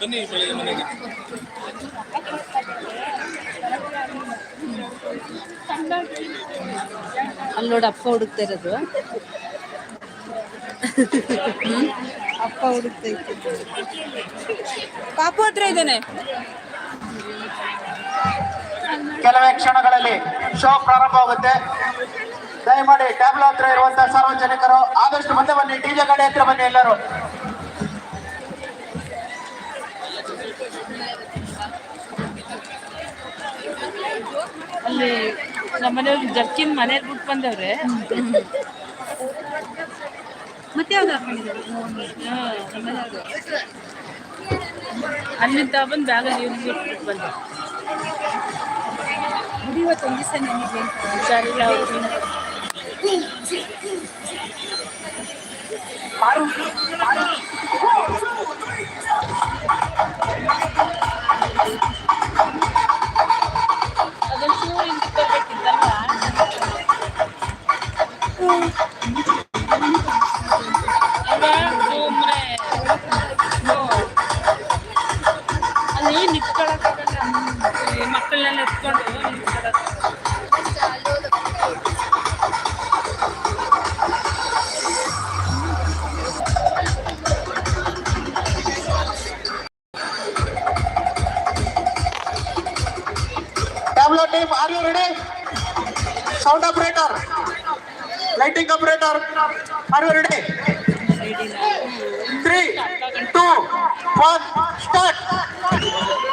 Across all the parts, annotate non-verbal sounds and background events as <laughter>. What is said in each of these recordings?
ಬನ್ನಿ ಬೆಳಿಗ್ಗೆ ಮನೆಗೆ. ಅಲ್ಲಿ ನೋಡಿ ಅಪ್ಪ ಹುಡುಕ್ತಾ ಇರೋದು? ಅಪ್ಪ ಹುಡುಕ್ತಾ ಇತ್ತು ಪಾಪು ಹತ್ರ ಇದ್ದಾನೆ. ಕೆಲವೇ ಕ್ಷಣಗಳಲ್ಲಿ ಶೋ ಪ್ರಾರಂಭವಾಗುತ್ತೆ ದಯಮಾಡಿ ಟ್ಯಾಬ್ಲಾ ಹತ್ರ ಇರುವಂತಹ ಸಾರ್ವಜನಿಕರು ಆದಷ್ಟು ಮುಂದೆ ಬನ್ನಿ. ಡಿಜೆ ಕಡೆ ಹತ್ರ ಬನ್ನಿ ಎಲ್ಲರೂ. ಅಲ್ಲಿ ನಮ್ಮ ಮನೆಯವ್ರು ಜರ್ಕಿನ್ ಮನೇಲಿ ಬಿಟ್ಟು ಬಂದವ್ರೆ. ಮತ್ತೆ ಯಾವ್ದು ಅಲ್ಲಿಂದ ಬಂದು ಬ್ಯಾಗಲ್ಲಿ ಇವ್ರಿಗೆ ಬಿಟ್ಟು ಬಂದ ಇವತ್ತು ಒಂದು ದಿವಸ ನನಗೆ ಹುಷಾರಿಲ್ಲ ಅವರು ಅದೊಂಚೂರು lighting operator. Are you ready? Three, two, one, start.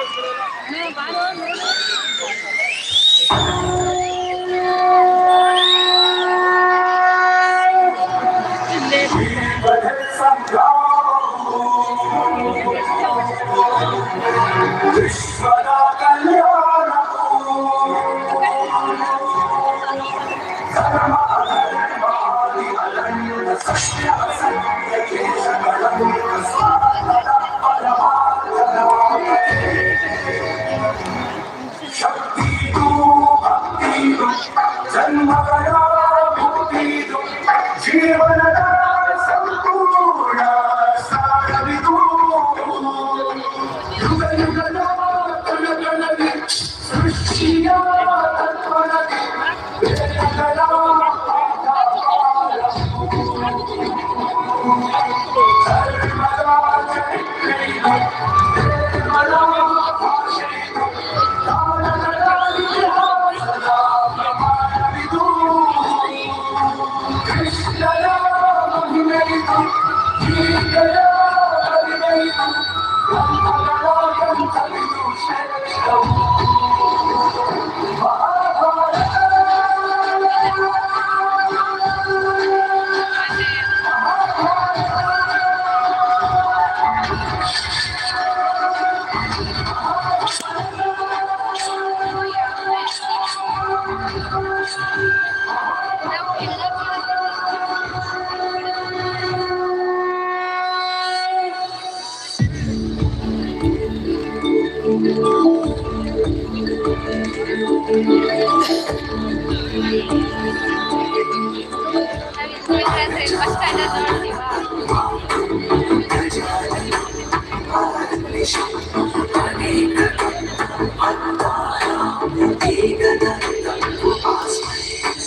Yeah. <laughs>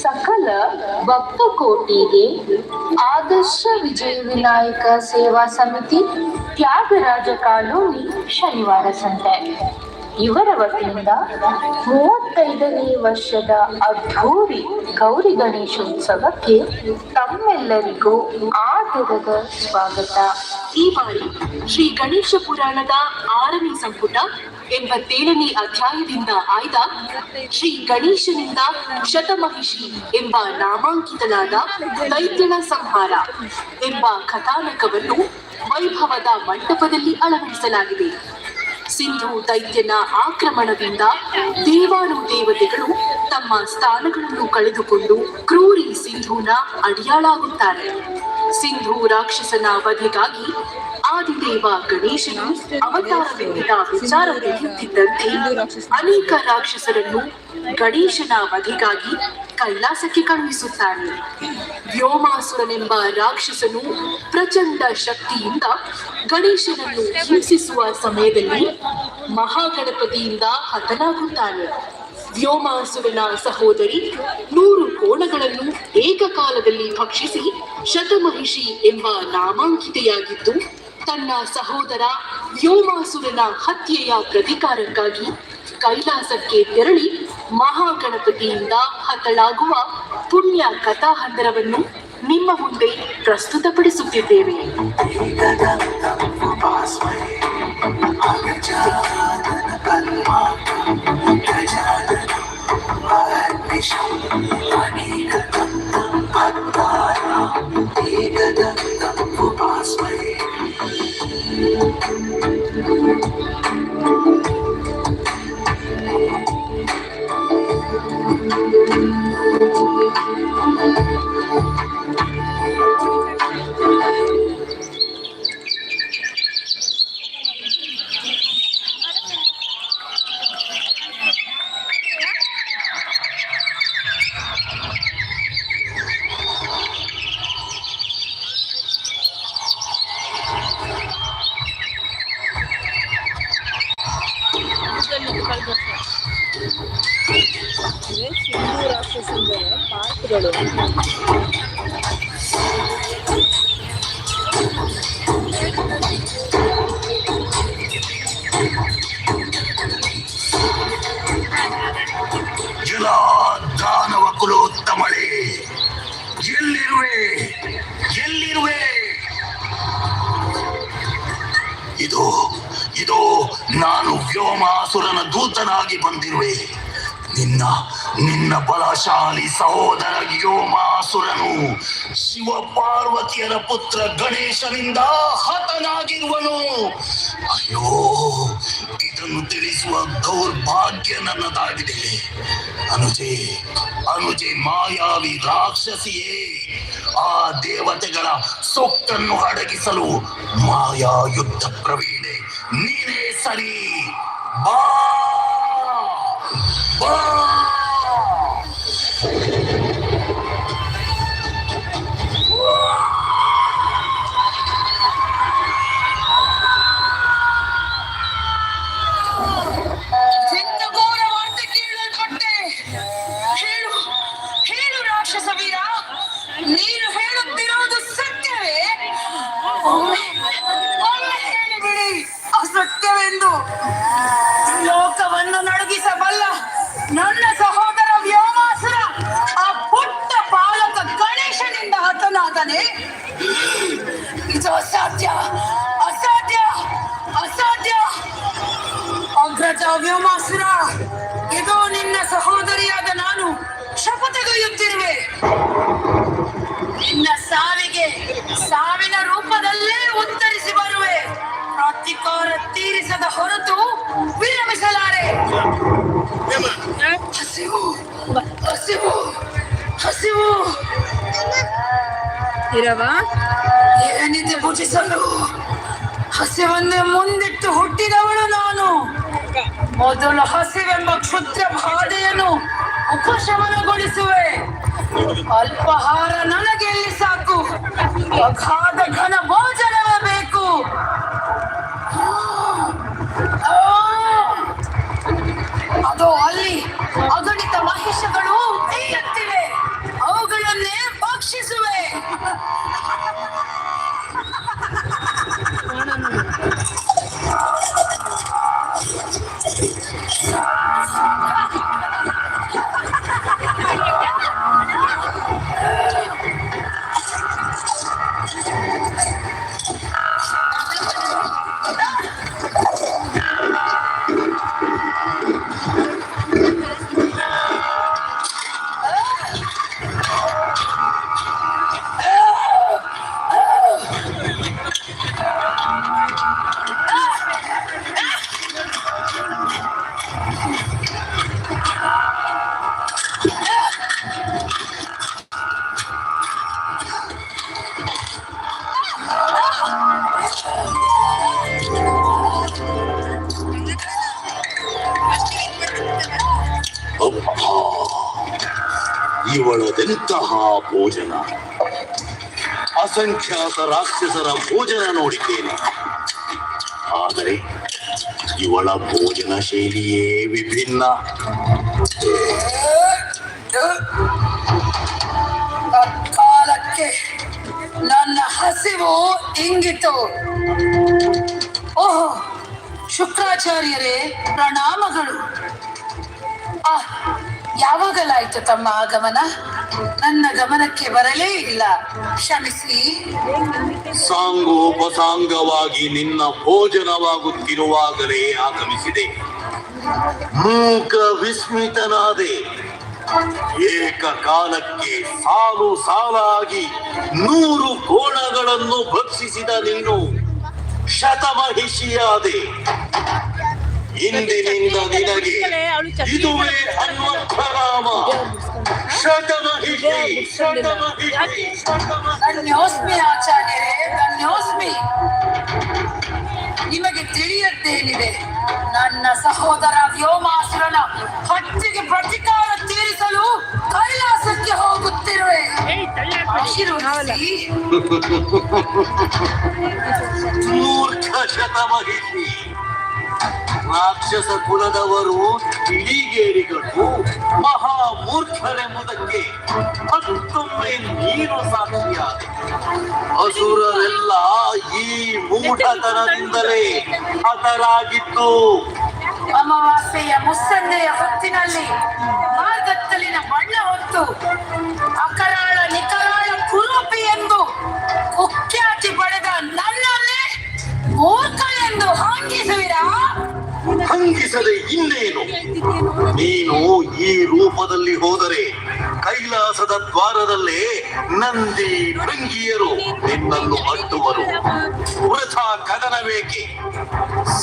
ಸಕಲ ಭಕ್ತಕೋಟಿಗೆ ಆದರ್ಶ ವಿಜಯ ವಿನಾಯಕ ಸೇವಾ ಸಮಿತಿ ತ್ಯಾಗರಾಜ ಕಾಲೋನಿ ಶನಿವಾರ ಸಂತೆ. ಇವರ ವತಿಯಿಂದ ಮೂವತ್ತೈದನೇ ವರ್ಷದ ಅದ್ಧೂರಿ ಗೌರಿ ಗಣೇಶೋತ್ಸವಕ್ಕೆ ತಮ್ಮೆಲ್ಲರಿಗೂ ಆದರದ ಸ್ವಾಗತ. ಈ ಬಾರಿ ಶ್ರೀ ಗಣೇಶ ಪುರಾಣದ ಆರನೇ ಸಂಪುಟ ಎಂಬತ್ತೇಳನೇ ಅಧ್ಯಾಯದಿಂದ ಆಯ್ದ ಶ್ರೀ ಗಣೇಶನಿಂದ ಶತಮಹಿಷಿ ಎಂಬ ನಾಮಾಂಕಿತನಾದ ದೈತ್ಯನ ಸಂಹಾರ ಎಂಬ ಕಥಾನಕವನ್ನು ವೈಭವದ ಮಂಟಪದಲ್ಲಿ ಅಳವಡಿಸಲಾಗಿದೆ. ಸಿಂಧು ದೈತ್ಯನ ಆಕ್ರಮಣದಿಂದ ದೇವಾನು ದೇವತೆಗಳು ತಮ್ಮ ಸ್ಥಾನಗಳನ್ನು ಕಳೆದುಕೊಂಡು ಕ್ರೂರಿ ಸಿಂಧುನ ಅಡಿಯಾಳಾಗುತ್ತಾರೆ. ಸಿಂಧು ರಾಕ್ಷಸನ ವಧೆಗಾಗಿ ಆದಿದೇವ ಗಣೇಶನ ಅವತಾರದಿಂದ ವಿಚಾರ ತಿಳಿಯುತ್ತಿದ್ದಂತೆ ಅನೇಕ ರಾಕ್ಷಸರನ್ನು ಗಣೇಶನ ವಧೆಗಾಗಿ ಕೈಲಾಸಕ್ಕೆ ಕಳುಹಿಸುತ್ತಾನೆ. ವ್ಯೋಮಾಸುರನೆಂಬ ರಾಕ್ಷಸನು ಪ್ರಚಂಡ ಶಕ್ತಿಯಿಂದ ಗಣೇಶನನ್ನು ಹಿಂಸಿಸುವ ಸಮಯದಲ್ಲಿ ಮಹಾಗಣಪತಿಯಿಂದ ಹತನಾಗುತ್ತಾನೆ. ವ್ಯೋಮಾಸುರನ ಸಹೋದರಿ ನೂರು ಕೋಣಗಳನ್ನು ಏಕಕಾಲದಲ್ಲಿ ಭಕ್ಷಿಸಿ ಶತಮಹಿಷಿ ಎಂಬ ನಾಮಾಂಕಿತೆಯಾಗಿದ್ದು ತನ್ನ ಸಹೋದರ ವ್ಯೋಮಾಸುರನ ಹತ್ಯೆಯ ಪ್ರತಿಕಾರಕ್ಕಾಗಿ ಕೈಲಾಸಕ್ಕೆ ತೆರಳಿ ಮಹಾಗಣಪತಿಯಿಂದ ಹತಳಾಗುವ ಪುಣ್ಯ ಕಥಾಹಂದರವನ್ನು ನಿಮ್ಮ ಮುಂದೆ ಪ್ರಸ್ತುತಪಡಿಸುತ್ತಿದ್ದೇವೆ. ಇದನ್ನು ಸಿಂಧೂ ರಾಕ್ಷಸಂದರ ಪಾತ್ರಗಳು ಜಲ ದಾನವ ಕುಲೋತ್ತಮಳೆ ಎಲ್ಲಿರುವೆ ಎಲ್ಲಿರುವೆ ಇದು ಇದು, ನಾನು ವ್ಯೋಮಾಸುರನ ದೂತನಾಗಿ ಬಂದಿರುವೆ. ನಿನ್ನ ನಿನ್ನ ಬಲಶಾಲಿ ಸಹೋದರ ವ್ಯೋಮಾಸುರನು ಶಿವ ಪಾರ್ವತಿಯರ ಪುತ್ರ ಗಣೇಶನಿಂದ ಹತನಾಗಿರುವನು. ಅಯ್ಯೋ, ಇದನ್ನು ತಿಳಿಸುವ ದೌರ್ಭಾಗ್ಯ ನನ್ನದಾಗಿದೆ. ಅನುಜೆ ಅನುಜೆ ಮಾಯಾವಿ ರಾಕ್ಷಸಿಯೇ, ಆ ದೇವತೆಗಳ ಸೊಕ್ಕನ್ನು ಅಡಗಿಸಲು ಮಾಯಾ ಯುದ್ಧ ಪ್ರವೀಣೆ, ನೀನೇ ಸರಿ. ಬಾ ಬಾ. ಅಗ್ರಜ ವ್ಯೋಮಾಸುರ ಇದು ನಿನ್ನ ಸಹೋದರಿಯಾದ ನಾನು ಶಪಥಗೈಯುತ್ತಿರುವೆ ನಿನ್ನ ಸಾವಿಗೆ ಸಾವಿನ ರೂಪದಲ್ಲೇ ಉತ್ತರಿಸಿ ಬರುವೆ. ಪ್ರತಿಕಾರ ತೀರಿಸದ ಹೊರತು ವಿರಮಿಸಲಾರೆ. ಹಸಿವು ಹಸಿವು ಹಸಿವು. ಇರವ? ಏನಿದೆ ಪೂಜಿಸಲು? ಹಸಿವನ್ನೇ ಮುಂದಿಟ್ಟು ಹುಟ್ಟಿದವಳು ನಾನು. ಮೊದಲು ಹಸಿವೆಂಬ ಕ್ಷುದ್ರ ಬಾಧೆಯನ್ನು ಉಪಶಮನಗೊಳಿಸುವೆ. ಅಲ್ಪಹಾರ ನನಗೆ ಇಲ್ಲಿ ಸಾಕು. ಅಗಾಧ ಘನ ಭೋಜನವೇ ಬೇಕು. ಇವಳದೆಂತಹ ಭೋಜನ? ಅಸಂಖ್ಯಾತ ರಾಕ್ಷಸರ ಭೋಜನ ನೋಡಿದ್ದೇನೆ. ಆದರೆ ಇವಳ ಭೋಜನ ಶೈಲಿಯೇ ವಿಭಿನ್ನ. ಕಾಲಕ್ಕೆ ನನ್ನ ಹಸಿವು ಇಂಗಿತು. ಓಹೋ, ಶುಕ್ರಾಚಾರ್ಯರೇ, ಪ್ರಣಾಮಗಳು. ಯಾವಾಗಲಾಯ್ತು ತಮ್ಮ ಆಗಮನ ನನ್ನ ಗಮನಕ್ಕೆ ಬರಲೇ ಇಲ್ಲ. ಕ್ಷಮಿಸಿ. ಸಾಂಗೋಪಸಾಂಗವಾಗಿ ನಿನ್ನ ಭೋಜನವಾಗುತ್ತಿರುವಾಗಲೇ ಆಗಮಿಸಿದೆ. ಮೂಕ ವಿಸ್ಮಿತನಾದೆ. ಏಕಕಾಲಕ್ಕೆ ಸಾಲು ಸಾಲಾಗಿ ನೂರು ಕೋಣಗಳನ್ನು ಭಕ್ಷಿಸಿದ ನೀನು ಶತಮಹಿಷಿಯಾದೆ. ಇಂದಿನಿಂದ ನಿನಗೆ ಇದುವೇ ಅನ್ವರ್ಥರಾಮ ಶತಮಹಿಷಿ ಶತಮಹಿಷಿ ಧನ್ಯೋಸ್ಮಿ ಆಚಾರ್ಯರೇ ಧನ್ಯೋಸ್ಮಿ. ನಿಮಗೆ ತಿಳಿಯದ್ದೇನಿದೆ? ನನ್ನ ಸಹೋದರ ವ್ಯೋಮಾಸುರನ ಹತ್ತಿಗೆ ಪ್ರತಿಕಾರ ತೀರಿಸಲು ಕೈಲಾಸಕ್ಕೆ ಹೋಗುತ್ತಿರುವೆ. ಮೂರ್ಖ ಶತಮಹಿಷಿ ರಾಕ್ಷಸ ಕುಲದವರು ಇಳಿಗೇರಿಗಳು ಮಹಾಮೂರ್ಖರೆಂಬುದಕ್ಕೆ ಮತ್ತೊಮ್ಮೆ ನೀನು ಸಾಕ್ಷಿಯ ಅಸುರರೆಲ್ಲ ಈ ಮೂಢತನದಿಂದಲೇ ಹತರಾಗಿತ್ತು ಅಮಾವಾಸ್ಯೆಯ ಮುಸ್ಸಂದೆಯ ಹೊತ್ತಿನಲ್ಲಿ ಮಾರ್ಗತ್ತಲಿನ ಬಣ್ಣ ಹೊತ್ತು ಅಕರಾಳ ನಿಕರಾಳ ಕುರೂಪಿ ಎಂದು ಹಂಗಿಸದೆ ಇನ್ನೇನು? ನೀನು ಈ ರೂಪದಲ್ಲಿ ಹೋದರೆ ಕೈಲಾಸದ ದ್ವಾರದಲ್ಲೇ ನಂದಿ ಭೃಂಗಿಯರು ನಿನ್ನನ್ನು ಅಡ್ಡುವರು. ವೃಥಾ ಕದನವೇಕೆ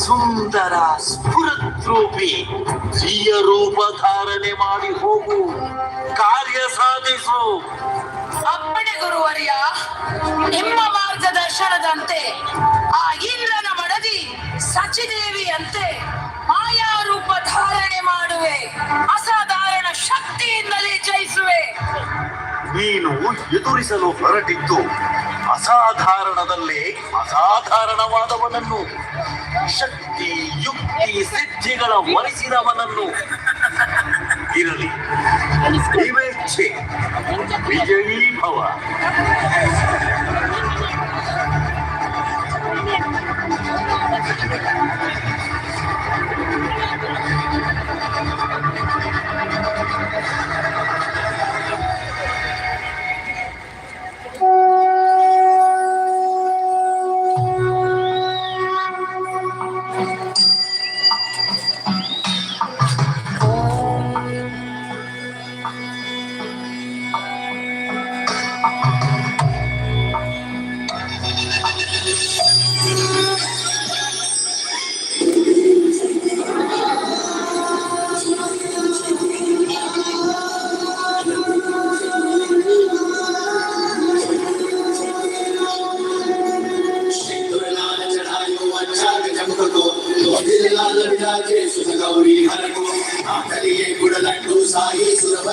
ಸುಂದರ ಸ್ಫುರದ್ರೂಪಿ ಸ್ತ್ರೀಯ ರೂಪ ಧಾರಣೆ ಮಾಡಿ ಹೋಗು, ಕಾರ್ಯ ಸಾಧಿಸು. ಅಪ್ಪಣೆ ಗುರುವರಿಯ, ನಿಮ್ಮ ಮಾರ್ಗದರ್ಶನದಂತೆ ಆ ಇಂದ್ರನ ಮಡದಿ ಸಚಿದೇವಿಯಂತೆ ಮಾಯಾ ರೂಪ ಧಾರಣೆ ಮಾಡುವೆ. ಅಸಾಧಾರಣ ಶಕ್ತಿಯಿಂದಲೇ ಜಯಿಸುವೆ. ನೀನು ಎದುರಿಸಲು ಹೊರಟಿದ್ದು ಅಸಾಧಾರಣದಲ್ಲೇ ಅಸಾಧಾರಣವಾದವನನ್ನು. ಶಕ್ತಿ ಯುಕ್ತಿ ಸಿದ್ಧಿಗಳ ಒಲಿಸಿದವನನ್ನು ಇರಲಿ. ಇವೇಚ್ಛೆ ವಿಜಯೀ ಭವ. ಗೌರಿ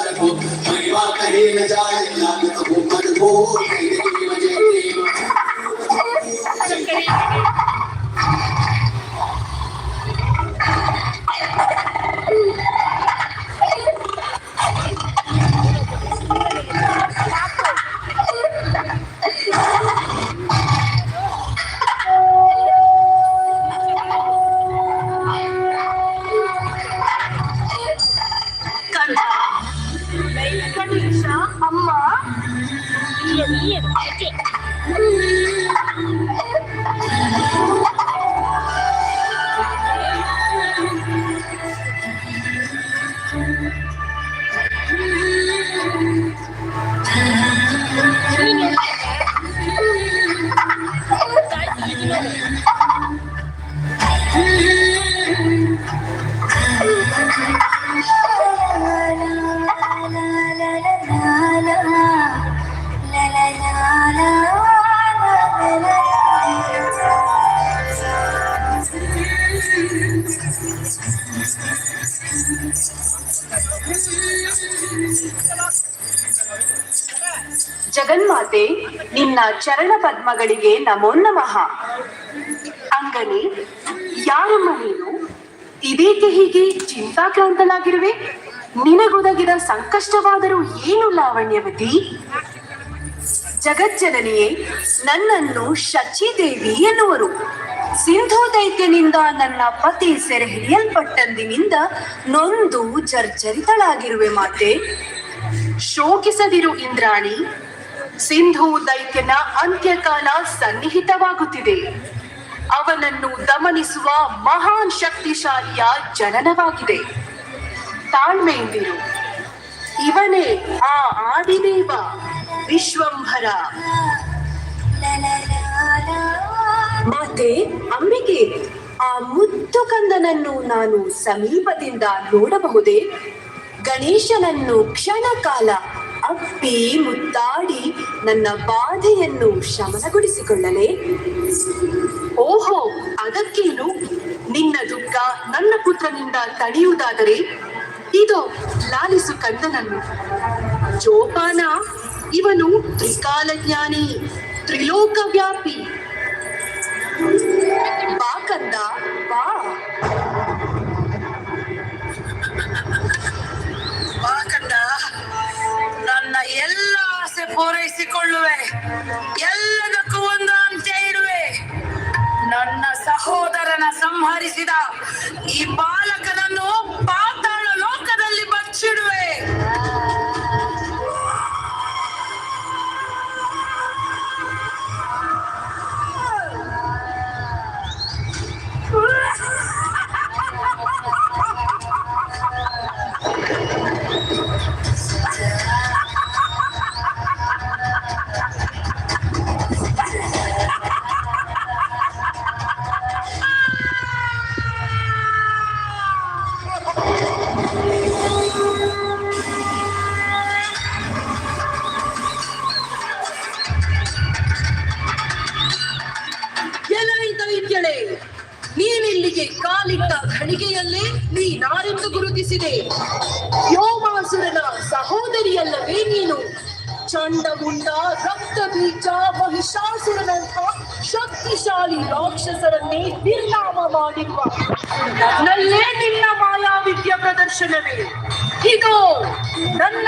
تكون من واقعين جاهل لا تكون مدبول ನಿನ್ನ ಚರಣ ಪದ್ಮಗಳಿಗೆ ನಮೋ ನಮಃ. ಅಂಗನೆ, ಯಾರಮ್ಮ ನೀನು? ಇದೇಕೆ ಹೀಗೆ ಚಿಂತಾಕ್ರಾಂತನಾಗಿರುವೆ? ನಿನಗೊದಗಿದ ಸಂಕಷ್ಟವಾದರೂ ಏನು ಲಾವಣ್ಯವತಿ ಜಗಜ್ಜನನಿಯೇ, ನನ್ನನ್ನು ಶಚಿದೇವಿ ಎನ್ನುವರು. ಸಿಂಧು ದೈತ್ಯನಿಂದ ನನ್ನ ಪತಿ ಸೆರೆ ಹಿಡಿಯಲ್ಪಟ್ಟಂದಿನಿಂದ ನೊಂದು ಜರ್ಜರಿತಳಾಗಿರುವೆ ಮಾತೆ. ಶೋಕಿಸದಿರು ಇಂದ್ರಾಣಿ ಸಿಂಧು ದೈತ್ಯನ ಅಂತ್ಯಕಾಲ ಸನ್ನಿಹಿತವಾಗುತ್ತಿದೆ. ಅವನನ್ನು ದಮನಿಸುವ ಮಹಾನ್ ಶಕ್ತಿಶಾಲಿಯ ಜನನವಾಗಿದೆ. ತಾಳ್ಮೆಯಿಂದಿರು. ಇವನೇ ಆ ಆದಿದೇವ ವಿಶ್ವಂಭರ. ಮಾತೆ, ಅಂಬಿಕೆ, ಆ ಮುದ್ದು ಕಂದನನ್ನು ನಾನು ಸಮೀಪದಿಂದ ನೋಡಬಹುದೇ? ಗಣೇಶನನ್ನು ಕ್ಷಣ ಕಾಲ ಅಪ್ಪಿ ಮುತ್ತಾಡಿ ನನ್ನ ಬಾಧೆಯನ್ನು ಶಮನಗೊಳಿಸಿಕೊಳ್ಳಲೆ? ಓಹೋ, ಅದಕ್ಕೇನು? ನಿನ್ನ ದುಃಖ ನನ್ನ ಪುತ್ರನಿಂದ ತಡೆಯುವುದಾದರೆ? ಇದೋ, ಲಾಲಿಸು ಕಂದನನ್ನು. ಜೋಪಾನ, ಇವನು ತ್ರಿಕಾಲಜ್ಞಾನಿ ತ್ರಿಲೋಕ ವ್ಯಾಪಿ ಬಾ ಕಂದ ಬಾ. ಪೂರೈಸಿಕೊಳ್ಳುವೆ. ಎಲ್ಲದಕ್ಕೂ ಒಂದು ಅಂತ್ಯ ಇರುವೆ ನನ್ನ ಸಹೋದರನ ಸಂಹರಿಸಿದ ಈ ಬಾಲಕನನ್ನು ಪಾತಾಳ ಲೋಕದಲ್ಲಿ ಬಚ್ಚಿಡುವೆ ಮಾಡಿರುವ ನನ್ನಲ್ಲೇ ನಿನ್ನ ಮಾಯಾವಿದ್ಯ ಪ್ರದರ್ಶನವೇ. ಇದು ನನ್ನ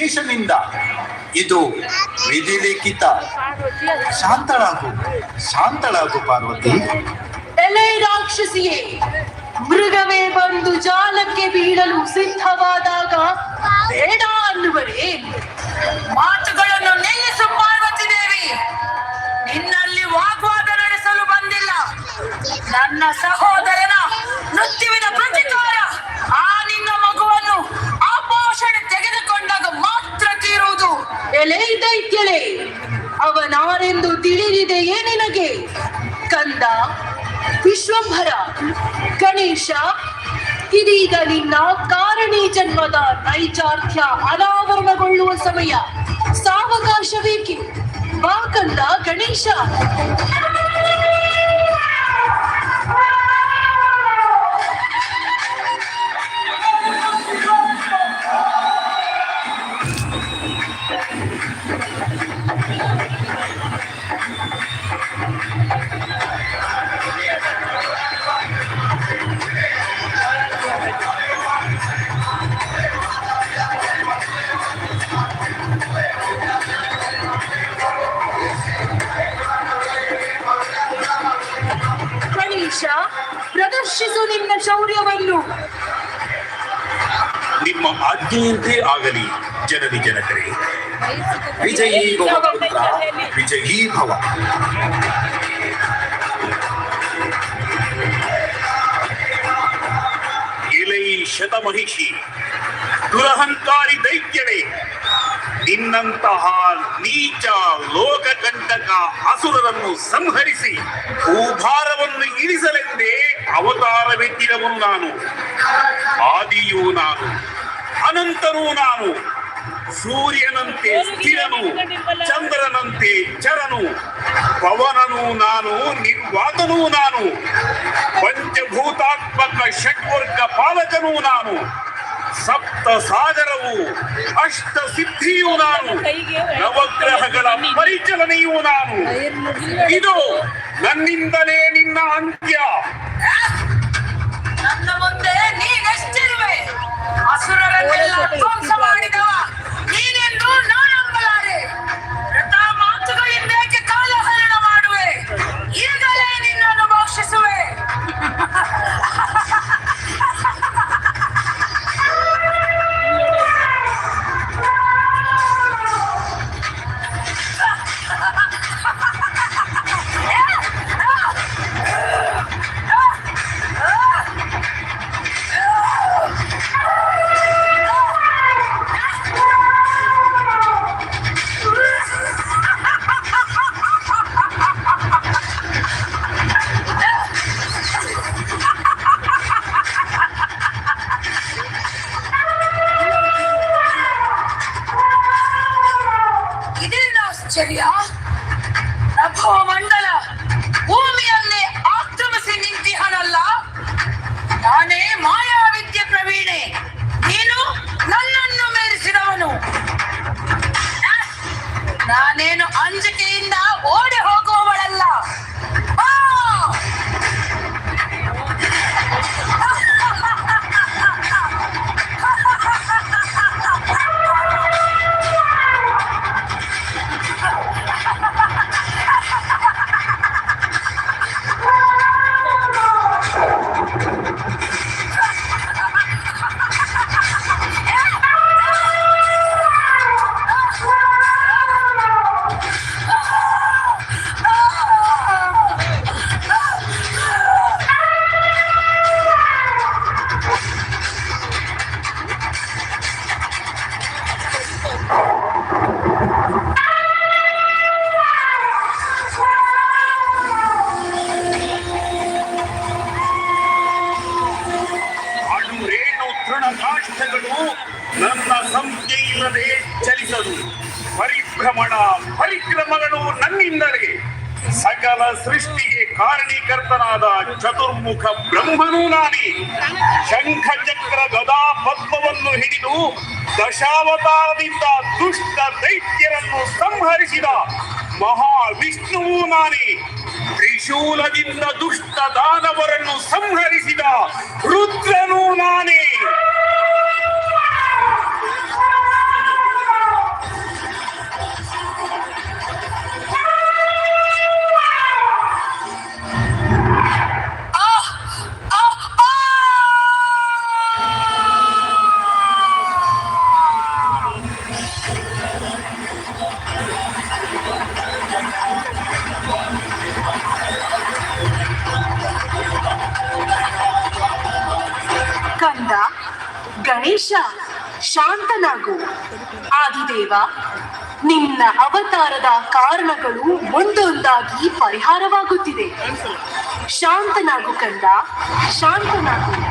ಗಣೇಶನಿಂದ ಇದು ವಿಧಿಲಿಖಿತ ಶಾಂತಳಾಗು ಶಾಂತಳಾಗು ಪಾರ್ವತಿ. ಎಲೆ ರಾಕ್ಷಸಿಯೇ, ಮೃಗವೇ ಬಂದು ಜಾಲಕ್ಕೆ ಬೀಳಲು ಸಿದ್ಧವಾದಾಗ ಬೇಡ ಅನ್ನುವರೇ. ಮಾತುಗಳನ್ನು ನಿಲ್ಲಿಸು ಪಾರ್ವತಿ ದೇವಿ. ನಿನ್ನಲ್ಲಿ ವಾಗ್ವಾದ ನಡೆಸಲು ಬಂದಿಲ್ಲ. ನನ್ನ ಸಹೋದರನ ತಿಳಿದಿದೆಯೇ ನಿನಗೆ ಕಂದ, ವಿಶ್ವಂಭರ, ಗಣೇಶ, ಇದೀಗ ನಿನ್ನ ಕಾರಣಿ ಜನ್ಮದ ನೈಜಾರ್ಥ್ಯ ಅನಾವರಣಗೊಳ್ಳುವ ಸಮಯ. ಸಾವಕಾಶವೇಕೆ? ಬಾ ಕಂದ, ಗಣೇಶ. ಶೌರ್ಯವನ್ನು. ನಿಮ್ಮ ಆಜ್ಞೆಯಂತೆ ಆಗಲಿ ಜನರಿ ಜನಕರೇ. ವಿಜಯೀ ಭವ ಪುತ್ರ ವಿಜಯೀ ಭವ. ಇಲೈ ಶತಮಹಿಷಿ ದುರಹಂಕಾರಿ ದೈತ್ಯವೇ ನಿನ್ನಂತಹ ನೀಚ ಲೋಕಕಂಟಕ ಅಸುರರನ್ನು ಸಂಹರಿಸಿ ಭೂಭಾರವನ್ನು ಇಳಿಸಲೆಂದೇ ಅವತಾರವೆತ್ತಿದವನು ನಾನು ಆದಿಯೂ ನಾನು ಅನಂತನೂ ನಾನು ಸೂರ್ಯನಂತೆ ಸ್ಥಿರನು ಚಂದ್ರನಂತೆ ಚರನು ಪವನನು ನಾನು ನಿರ್ವಾತನೂ ನಾನು ಪಂಚಭೂತಾತ್ಮಕ ಷಟ್ವರ್ಗ ಪಾಲಕನೂ ನಾನು ಸಪ್ತ ಸಾಗರವು ಅಷ್ಟ ಸಿದ್ಧಿಯೂ ನಾನು ನವಗ್ರಹಗಳ ಪರಿಚಲನೆಯೂ ನಾನು. ಇದು ನನ್ನಿಂದಲೇ ನಿನ್ನ ಅಂತ್ಯ. ಮುಂದೆ ಮಹಾವಿಷ್ಣುವು ನಾನೇ ತ್ರಿಶೂಲದಿಂದ ದುಷ್ಟ ದಾನವರನ್ನು ಸಂಹರಿಸಿದ ರುದ್ರನೂ ನಾನೇ. ಗಣೇಶ ಶಾಂತನಾಗು. ಆದಿದೇವ ನಿನ್ನ ಅವತಾರದ ಕಾರಣಗಳು ಒಂದೊಂದಾಗಿ ಪರಿಹಾರವಾಗುತ್ತಿದೆ. ಶಾಂತನಾಗು ಕಂದ ಶಾಂತನಾಗು.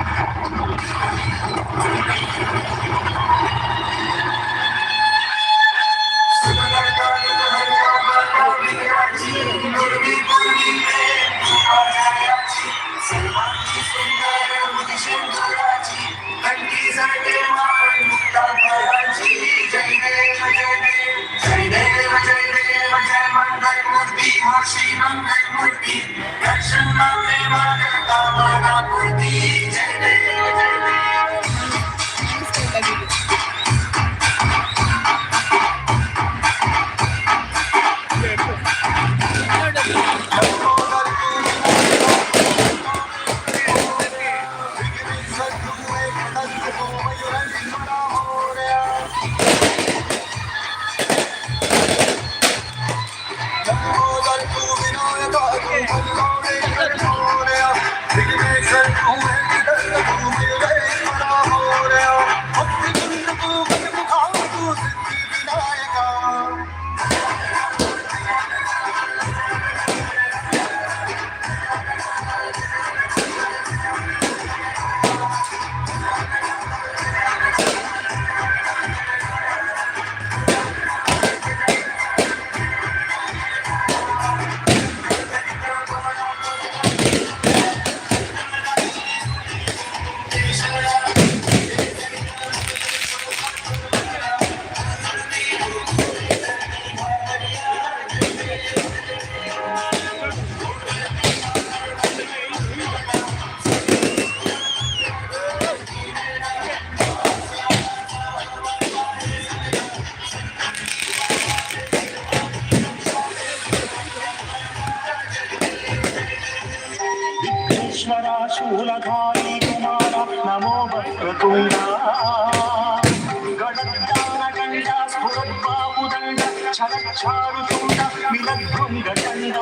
చారుతుండ మిలద్భంగ దండ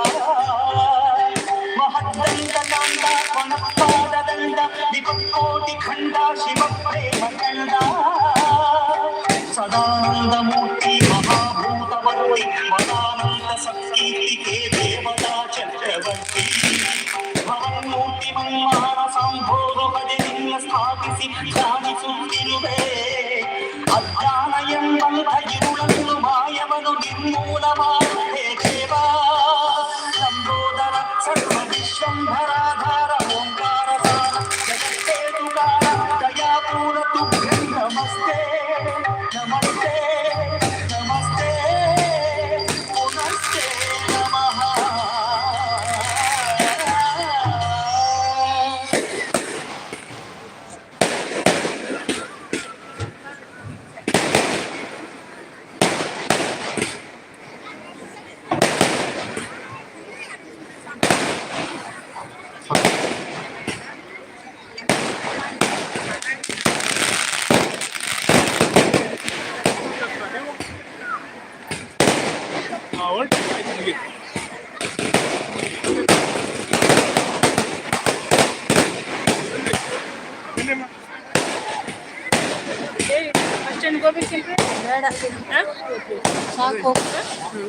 మహద్దండ దండ వనపాద దండ విపత్కోటి ఖండ శివ ప్రేమ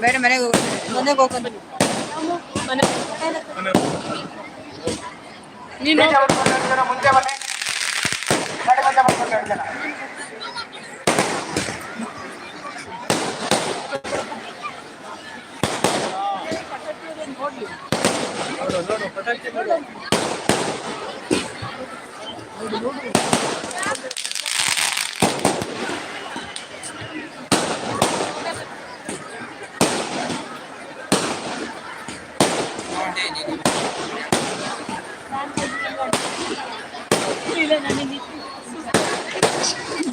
ಬೇರೆ ಮನೆಗೆ ಮನೆಗೆ ಹೋಗ್ಕೊಂಡು ನೀನು ಮುಂದೆ ಬನ್ನಿ ನೋಡು ನೋಡು ಪ್ರೊಟೆಕ್ಟ್ Dan 边